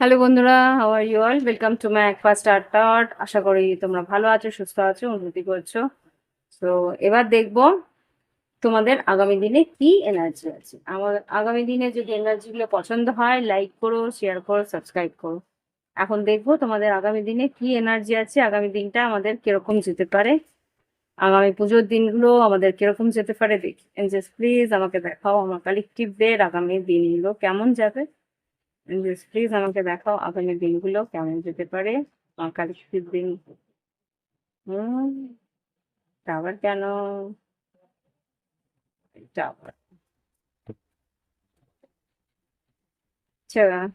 Hello বন্ধুরা how are you all welcome to my এক first art art আশা করি তোমরা ভালো আছো, সুস্থ আছো, উন্নতি করছ। তো এবার দেখব তোমাদের আগামী দিনে কি এনার্জি আছে। আমার আগামী দিনে যদি এনার্জিগুলো পছন্দ হয় লাইক করো শেয়ার করো সাবস্ক্রাইব করো। এখন দেখব তোমাদের আগামী দিনে কি এনার্জি আছে, আগামী দিনটা আমাদের কীরকম যেতে পারে। আগামী পুজোর দিনগুলো আমাদের কীরকম যেতে পারে, দেখি। প্লিজ আমাকে দেখাও আমার কালেকটিভদের আগামী দিনগুলো কেমন যাবে। প্লিজ আমাকে দেখাও আগামী দিনগুলো কেমন যেতে পারে। কালেকটিভ দিন। হুম টাওয়ার কেন? টাওয়ার আচ্ছা।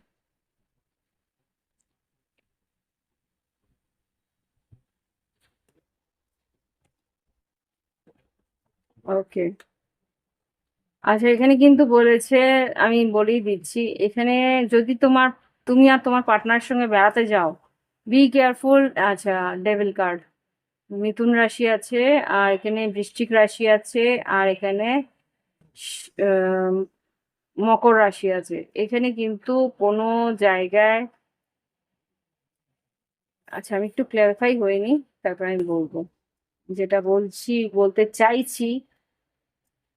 ওকে আচ্ছা এখানে কিন্তু বলেছে, আমি বলেই দিচ্ছি, এখানে যদি তোমার, তুমি আর তোমার পার্টনার সঙ্গে বেড়াতে যাও বি কেয়ারফুল আচ্ছা ডেভিল কার্ড মিথুন রাশি আছে, আর এখানে বৃশ্চিক রাশি আছে, আর এখানে মকর রাশি আছে, এখানে কিন্তু কোনো জায়গায় আচ্ছা আমি একটু ক্ল্যারিফাই হয়নি, তারপর আমি বলব, যেটা বলছি, বলতে চাইছি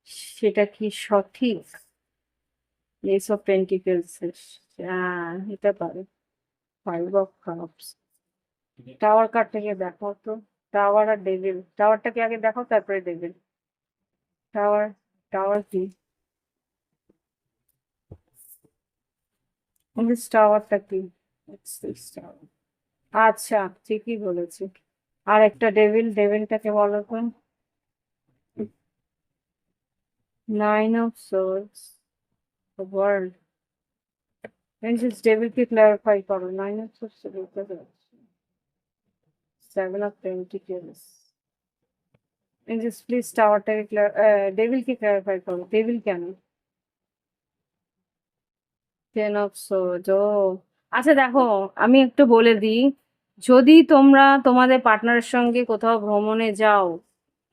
সেটা কি সঠিক? এস অফ পেন্টিকেলস এটা পারে। ফাইভ অফ কাপস টাওয়ার কার্ডটাকে দেখো তো। টাওয়ার আর ডেভিল টাওয়ারটাকে আগে দেখো তারপরে ডেভিল টাওয়ার টাওয়ার কি? টাওয়ারটা কি? আচ্ছা ঠিকই বলেছি। আর একটা ডেভিল ডেভিলটাকে বলো তো। Nine of swords world princess ডেভিলকে clarify করো nine of swords seven of pentacles princess please টাওয়ারটাকে ডেভিলকে ক্লারিফাই করো ডেভিল কেন টেন অফ সোর্স ও আচ্ছা দেখো, আমি একটু বলে দিই, যদি তোমরা তোমাদের পার্টনারের সঙ্গে কোথাও ভ্রমণে যাও,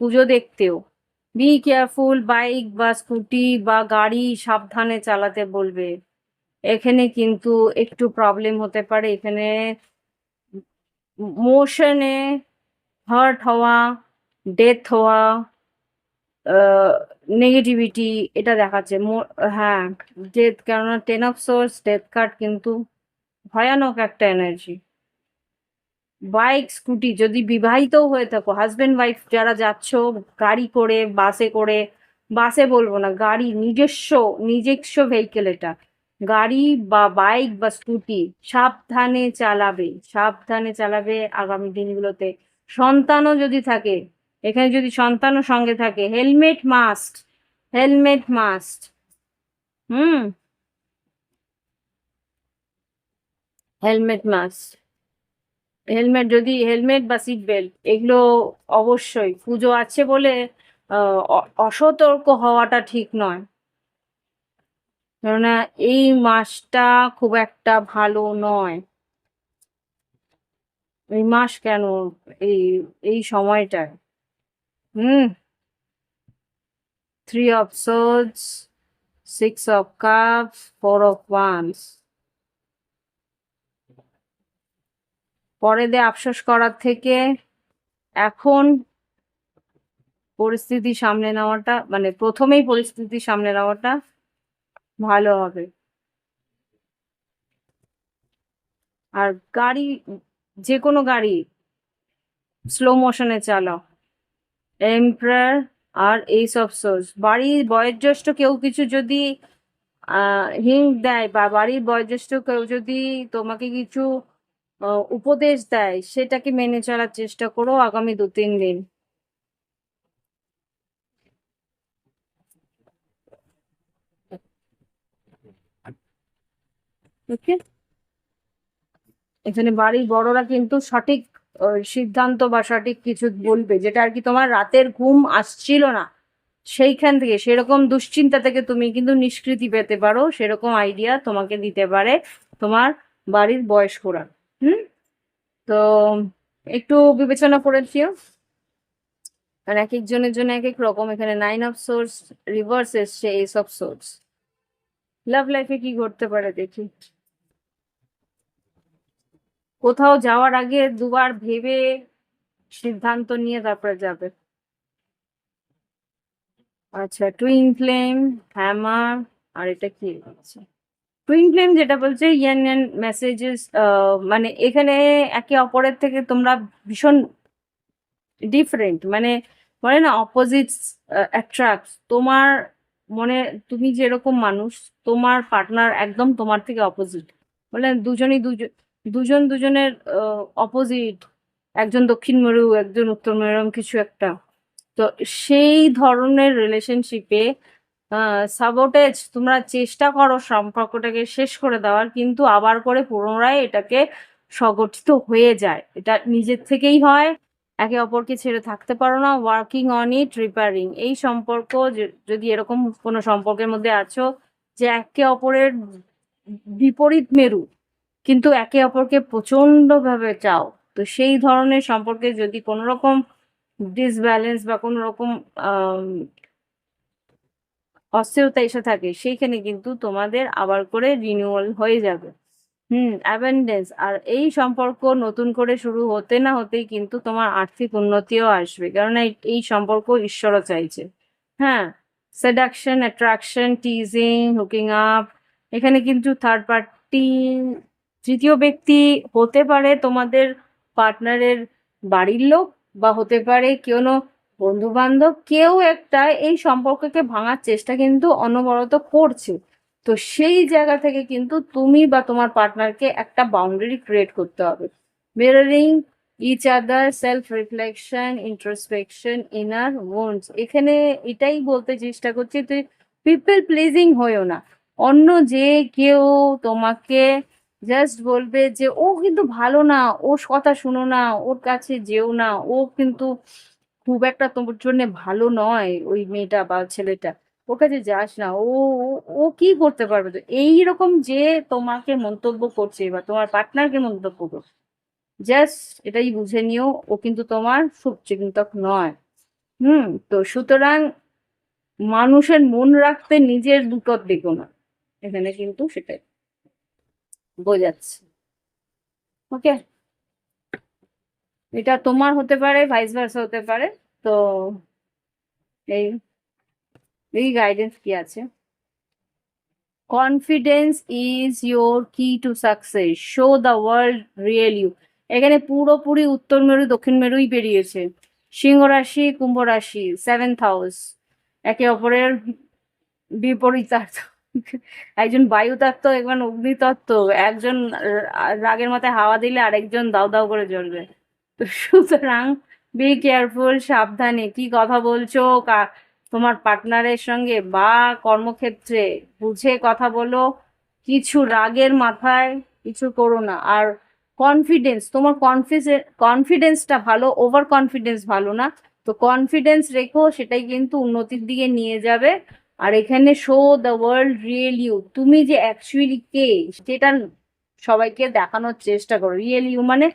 পুজো দেখতেও বি কেয়ারফুল বাইক বা স্কুটি বা গাড়ি সাবধানে চালাতে বলবে। এখানে কিন্তু একটু প্রবলেম হতে পারে। এখানে মোশনে হার্ট হওয়া ডেথ হওয়া নেগেটিভিটি এটা দেখাচ্ছে। হ্যাঁ ডেথ কেননা ten of swords death card কিন্তু ভয়ানক একটা এনার্জি বাইক, স্কুটি যদি বিবাহিতও হয়ে থাকো হাজব্যান্ড ওয়াইফ যারা যাচ্ছ, গাড়ি করে, বাসে করে, বাসে বলব না, গাড়ি, নিজস্ব নিজস্ব ভেহিকেল এটা। গাড়ি বা বাইক বা স্কুটি সাবধানে চালাবে সাবধানে চালাবে আগামী দিনগুলোতে। সন্তানও যদি থাকে, এখানে যদি সন্তানও সঙ্গে থাকে helmet must helmet must hmm? Helmet must helmet, যদি হেলমেট বা সিট বেল্ট এগুলো অবশ্যই। পুজো আছে বলে অসতর্ক হওয়াটা ঠিক নয়। কেননা এই মাসটা খুব একটা ভালো নয়। এই মাস কেন? এই এই সময়টায়। হুম। Three of swords six of cups four of wands পরে দিয়ে আফসোস করার থেকে এখন পরিস্থিতি সামলে নেওয়াটা মানে প্রথমেই পরিস্থিতি সামলে নেওয়াটা ভালো হবে। আর গাড়ি যে কোনো গাড়ি স্লো মোশনে চালাও। এমপ্রায়ার আর এইস অফ সোর্স বাড়ির বয়োজ্যেষ্ঠ কেউ কিছু যদি হিং দেয় বা বাড়ির বয়োজ্যেষ্ঠ কেউ যদি তোমাকে কিছু উপদেশ দেয়, সেটাকে মেনে চলার চেষ্টা করো আগামী দু তিন দিন এখানে বাড়ির বড়রা কিন্তু সঠিক সিদ্ধান্ত বা সঠিক কিছু বলবে, যেটা আর কি তোমার রাতের ঘুম আসছিল না, সেইখান থেকে, সেরকম দুশ্চিন্তা থেকে তুমি কিন্তু নিষ্কৃতি পেতে পারো, সেরকম আইডিয়া তোমাকে দিতে পারে তোমার বাড়ির বয়স্করা। হুম? তো একটু বিবেচনা করেছিও আর এক একজনের জন্য এক এক রকম। এখানে নাইন অফ সোর্স রিভার্স এসছে এইস অফ সোর্স লাভ লাইফে কি ঘটতে পারে দেখি। কোথাও যাওয়ার আগে দুবার ভেবে সিদ্ধান্ত নিয়ে তারপরে যাবে। আচ্ছা টুইন ফ্লেম হ্যামার আর এটা কি টুইন ফ্লেম যেটা বলছে ইয়ান ইয়ান মেসেজেস মানে এখানে একে অপরের থেকে তোমরা ভীষণ ডিফারেন্ট মানে বলে না অপোজিটস অ্যাট্রাক্ট তোমার মনে, তুমি যেরকম মানুষ, তোমার পার্টনার একদম তোমার থেকে অপোজিট বলে দুজনই দুজন দুজন দুজনের অপোজিট একজন দক্ষিণ মেরু, একজন উত্তর মেরু কিছু একটা। তো সেই ধরনের রিলেশনশিপে সাবোটেজ তোমরা চেষ্টা করো সম্পর্কটাকে শেষ করে দেওয়ার, কিন্তু আবার করে পুনরায় এটাকে সংগঠিত হয়ে যায়। এটা নিজের থেকেই হয়, একে অপরকে ছেড়ে থাকতে পারো না ওয়ার্কিং অন ইট রিপেয়ারিং এই সম্পর্ক যদি এরকম কোনো সম্পর্কের মধ্যে আছো যে একে অপরের বিপরীত মেরু, কিন্তু একে অপরকে প্রচণ্ডভাবে চাও, তো সেই ধরনের সম্পর্কে যদি কোনো রকম ডিসব্যালেন্স বা কোনো রকম অস্থিরতা এসে থাকে, সেইখানে কিন্তু তোমাদের আবার করে রিনিউয়াল হয়ে যাবে। হুম অ্যাবেন্ডেন্স আর এই সম্পর্ক নতুন করে শুরু হতে না হতেই কিন্তু তোমার আর্থিক উন্নতিও আসবে, কেননা এই সম্পর্ক ঈশ্বরও চাইছে। হ্যাঁ seduction attraction teasing hooking up এখানে কিন্তু থার্ড পার্টি তৃতীয় ব্যক্তি হতে পারে তোমাদের পার্টনারের বাড়ির লোক, বা হতে পারে কোনো বন্ধু বান্ধব কেউ একটা এই সম্পর্ককে ভাঙার চেষ্টা কিন্তু অনবরত করছে। তো সেই জায়গা থেকে কিন্তু তুমি বা তোমার পার্টনারকে একটা বাউন্ডারি ক্রিয়েট করতে হবে। Mirroring each other self reflection introspection inner ones এখানে এটাই বলতে চেষ্টা করছি তুই পিপল প্লিজিং হয়েও না। অন্য যে কেউ তোমাকে জাস্ট বলবে যে, ও কিন্তু ভালো না, ওর কথা শুনো না, ওর কাছে যেও না, ও কিন্তু খুব একটা তোমার জন্য ভালো নয় ওই মেয়েটা বা ছেলেটা। ওর কাছে যাস না, ও, ও- কি করতে পারবে? তো এইরকম যে তোমাকে মন্তব্য করছে বা তোমার পার্টনারকে মন্তব্য করছে জাস্ট এটাই বুঝে নিও, ও কিন্তু তোমার শুভচিন্তক নয়। হুম, তো সুতরাং মানুষের মন রাখতে নিজের বিপদ দেখো না। এখানে কিন্তু সেটাই বোঝাচ্ছে। ওকে? এটা তোমার হতে পারে ভাইস ভার্সা হতে পারে। তো এই এই গাইডেন্স কি আছে? Confidence is your key to success show the world real you এখানে পুরোপুরি উত্তর মেরু, দক্ষিণ মেরুই বেরিয়েছে। সিংহ রাশি, কুম্ভ রাশি সেভেন্থ হাউস একে অপরের বিপরীতার্থ। একজন বায়ুতত্ত্ব, একজন অগ্নিতত্ত্ব। একজন রাগের মাথায় হাওয়া দিলে আরেকজন দাউ দাউ করে জ্বলবে। তো সুতরাং বি কেয়ারফুল সাবধানে। কি কথা বলছো? তোমার পার্টনারের সঙ্গে বা কর্মক্ষেত্রে বুঝে কথা বলো। কিছু রাগের মাথায় কিছু করো না। আর কনফিডেন্স তোমার কনফিডেন্স কনফিডেন্সটা ভালো ওভার কনফিডেন্স ভালো না। তো কনফিডেন্স রেখো, সেটাই কিন্তু উন্নতির দিকে নিয়ে যাবে। আর এখানে show the world real you তুমি যে অ্যাকচুয়ালি কে, সেটা সবাইকে দেখানোর চেষ্টা করো। রিয়েল ইউ মানে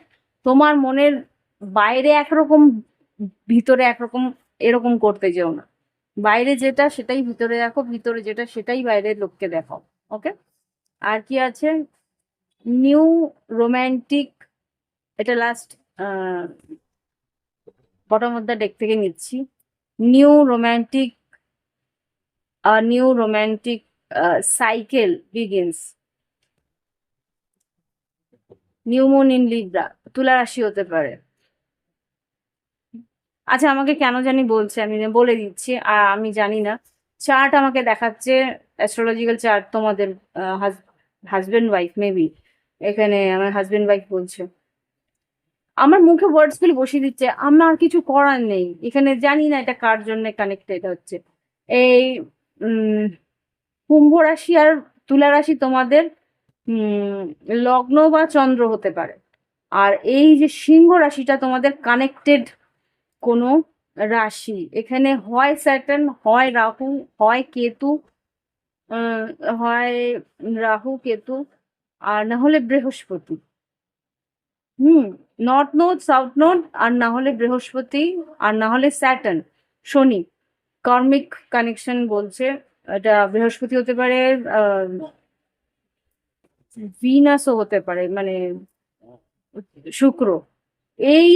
তোমার মনের বাইরে একরকম, ভিতরে একরকম, এরকম করতে যেও না। বাইরে যেটা সেটাই ভিতরে দেখো ভিতরে যেটা সেটাই বাইরের লোককে দেখাও ওকে আর কি আছে? নিউ রোম্যান্টিক এটা লাস্ট বটম দ্য ডেক থেকে নিচ্ছি। New romantic new romantic cycle begins new moon in Libra তুলা রাশি হতে পারে। আচ্ছা আমাকে কেন জানি বলছে, আমি বলে দিচ্ছি আর আমি জানি না। চার্ট আমাকে দেখাচ্ছে অ্যাস্ট্রোলজিক্যাল চার্ট তোমাদের হাজব্যান্ড ওয়াইফ মেবি এখানে আমার হাজব্যান্ড ওয়াইফ বলছে। আমার মুখে ওয়ার্ডসগুলো বসিয়ে দিচ্ছে, আমার কিছু করার নেই। এখানে জানি না এটা কার জন্য কানেক্টেড হচ্ছে। এই কুম্ভ রাশি আর তুলা রাশি তোমাদের লগ্ন বা চন্দ্র হতে পারে। আর এই যে সিংহ রাশিটা তোমাদের কানেক্টেড কোনো রাশি। এখানে হয় স্যাটার্ন, হয় রাহু, হয় কেতু হয় রাহু, কেতু, আর না হলে বৃহস্পতি। হুম নর্থ নোড সাউথ নোড আর না হলে বৃহস্পতি, আর না হলে স্যাটার্ন। শনি, কর্মিক কানেকশন বলছে। এটা বৃহস্পতি হতে পারে ভিনাসও হতে পারে মানে শুক্র। এই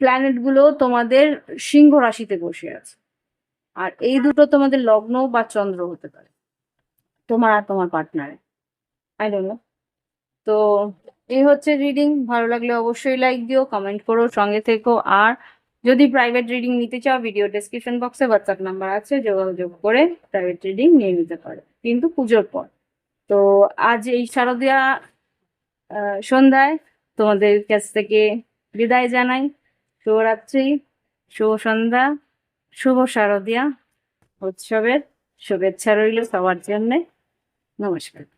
প্ল্যানেটগুলো তোমাদের সিংহ রাশিতে বসে আছে। আর এই দুটো তোমাদের লগ্ন বা চন্দ্র হতে পারে। তোমার আর তোমার পার্টনারে আই ডোন্ট নো তো এই হচ্ছে রিডিং ভালো লাগলে অবশ্যই লাইক দিও কমেন্ট করো, সঙ্গে থেকো। আর যদি প্রাইভেট রিডিং নিতে চাও ভিডিও ডেসক্রিপশন বক্সে হোয়াটসঅ্যাপ নাম্বার আছে, যোগাযোগ করে প্রাইভেট রিডিং নিয়ে নিতে পারো। কিন্তু পুজোর পর। তো আজ এই শারদীয়া সন্ধ্যায় তোমাদের কাছ থেকে বিদায় জানাই। শুভরাত্রি শুভ সন্ধ্যা শুভ শারদিয়া উৎসবের শুভেচ্ছা রইল সবার জন্যে। নমস্কার।